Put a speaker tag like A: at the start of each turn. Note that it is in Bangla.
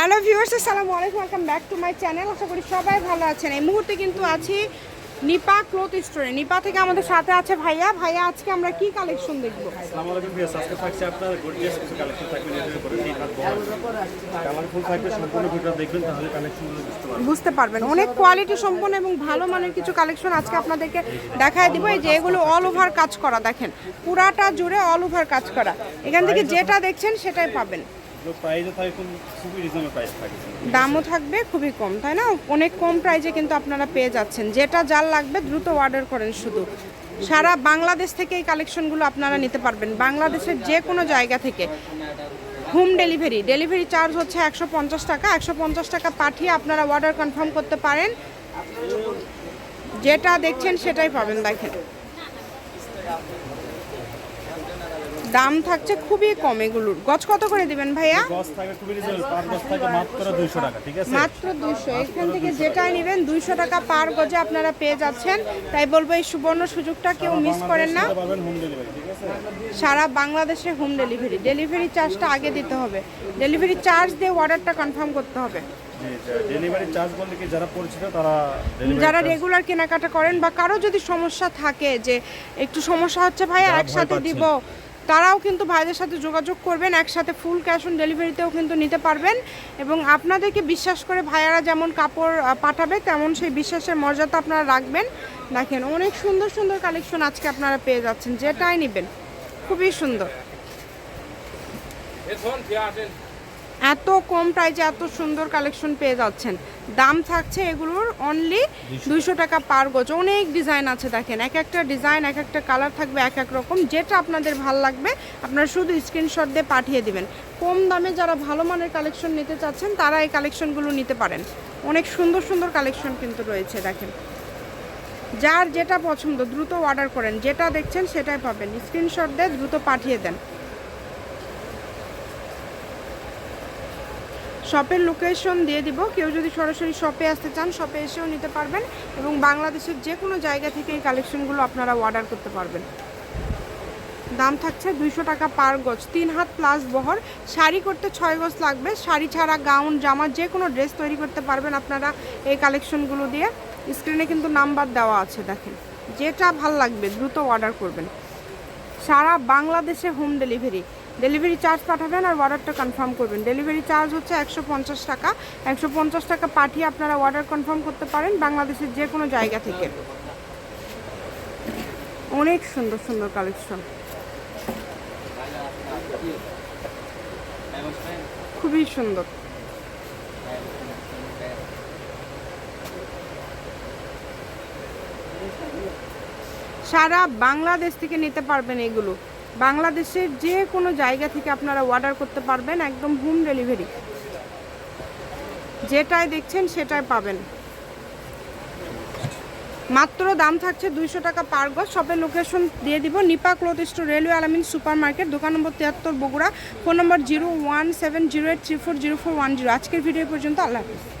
A: হ্যালো ভিউয়ার্স আসসালামু আলাইকুম welcome back to my channel আশা করি সবাই ভালো আছেন। এই মুহূর্তে কিন্তু আছি নিপা ক্লথ স্টোরে নিপা থেকে আমাদের সাথে আছে ভাইয়া। ভাইয়া আজকে আমরা কি কালেকশন দেখব?
B: আসসালামু আলাইকুম ভিউয়ার্স আজকে থাকছে আপনার গর্জিয়াস কিছু কালেকশন থাকবে এটার উপরে তিন হাত কালারফুল থাকবে সম্পূর্ণ ভিডিও দেখবেন তাহলে কালেকশনগুলো বুঝতে পারবেন।
A: বুঝতে পারবেন। অনেক কোয়ালিটি সম্পন্ন এবং ভালো মানের কিছু কালেকশন আজকে আপনাদেরকে দেখায় দিব। এই যে এগুলো অল ওভার কাজ করা দেখেন। পুরাটা জুড়ে অল ওভার কাজ করা। এখান থেকে যেটা দেখছেন সেটাই পাবেন। দামও থাকবে, খুবই কম, তাই না? অনেক কম প্রাইজে কিন্তু আপনারা পেয়ে যাচ্ছেন। যেটা যার লাগবে দ্রুত অর্ডার করেন শুধু। সারা বাংলাদেশ থেকে এই কালেকশনগুলো আপনারা নিতে পারবেন। বাংলাদেশের যে কোনো জায়গা থেকে। হোম ডেলিভারি ডেলিভারি চার্জ হচ্ছে একশো পঞ্চাশ টাকা। একশো পঞ্চাশ টাকা পাঠিয়ে আপনারা অর্ডার কনফার্ম করতে পারেন। যেটা দেখছেন সেটাই পাবেন, দেখেন। দাম থাকছে খুবই কম এগুলোর। গছ কত করে দিবেন ভাইয়া?
B: মাত্র 200 টাকা ঠিক আছে?
A: মাত্র দুশো এখান থেকে যেটাই নেবেন দুইশো টাকা পার গজে আপনারা পেয়ে যাচ্ছেন। তাই বলব এই সুবর্ণ সুযোগটা কেউ মিস করেন না। সারা বাংলাদেশে হোম ডেলিভারি ডেলিভারি চার্জটা আগে দিতে হবে। ডেলিভারি চার্জ দিয়ে অর্ডারটা কনফার্ম করতে হবে।
B: যারা
A: রেগুলার কেনাকাটা করেন বা কারও যদি সমস্যা থাকে যে একটু সমস্যা হচ্ছে ভাই একসাথে। দিব তারাও কিন্তু ভাইদের সাথে যোগাযোগ করবেন, একসাথে ফুল ক্যাশ অন ডেলিভারিতেও কিন্তু নিতে পারবেন এবং আপনাদেরকে বিশ্বাস করে ভাইয়ারা যেমন কাপড় পাঠাবে, তেমন সেই বিশ্বাসের মর্যাদা আপনারা রাখবেন। দেখেন, অনেক সুন্দর সুন্দর কালেকশন আজকে আপনারা পেয়ে যাচ্ছেন, যেটাই নেবেন, খুবই সুন্দর। এত কম প্রাইজে এত সুন্দর কালেকশন পেয়ে যাচ্ছেন। দাম থাকছে এগুলোর অনলি দুইশো। টাকা পার গজ। অনেক ডিজাইন আছে দেখেন এক একটা ডিজাইন এক একটা কালার থাকবে এক এক রকম। যেটা আপনাদের ভালো লাগবে আপনারা শুধু স্ক্রিনশট দিয়ে পাঠিয়ে দিবেন। কম দামে যারা ভালো মানের কালেকশন নিতে চাচ্ছেন তারা এই কালেকশনগুলো নিতে পারেন। অনেক সুন্দর সুন্দর কালেকশন কিন্তু রয়েছে দেখেন। যার যেটা পছন্দ দ্রুত অর্ডার করেন। যেটা দেখছেন সেটাই পাবেন। স্ক্রিনশট দিয়ে দ্রুত পাঠিয়ে দেন। শপের লোকেশন দিয়ে দিব। কেউ যদি সরাসরি শপে আসতে চান, শপে এসেও নিতে পারবেন এবং বাংলাদেশের যে কোনো জায়গা থেকে এই কালেকশনগুলো আপনারা অর্ডার করতে পারবেন। দাম থাকছে দুইশো টাকা পার গজ, তিন হাত প্লাস বহর। শাড়ি করতে ছয় গজ লাগবে। শাড়ি ছাড়া গাউন, জামা যে কোনো ড্রেস তৈরি করতে পারবেন আপনারা এই কালেকশনগুলো দিয়ে। স্ক্রিনে কিন্তু নাম্বার দেওয়া আছে, দেখেন। যেটা ভালো লাগবে, দ্রুত অর্ডার করবেন। সারা বাংলাদেশে হোম ডেলিভারি ডেলিভারি চার্জ পাঠাবেন আর অর্ডারটা কনফার্ম করবেন। ডেলিভারি চার্জ হচ্ছে একশো পঞ্চাশ টাকা। একশো পঞ্চাশ টাকা পাঠিয়ে আপনারা অর্ডার কনফার্ম করতে পারেন বাংলাদেশের যে কোনো জায়গা থেকে। অনেক সুন্দর সুন্দর কালেকশন খুবই সুন্দর। সারা বাংলাদেশ থেকে নিতে পারবেন এগুলো। বাংলাদেশের যে কোনো জায়গা থেকে আপনারা অর্ডার করতে পারবেন একদম হোম ডেলিভারি যেটাই দেখছেন সেটাই পাবেন। মাত্র দাম থাকছে দুইশো টাকা পার গজ শপের লোকেশন দিয়ে দিব Nipa cloth store, railway Alamin super market দোকান নম্বর তিয়াত্তর Bogura. Phone number zero one seven zero eight three four zero four one zero. আজকের ভিডিও পর্যন্ত আল্লাহ হাফিজ।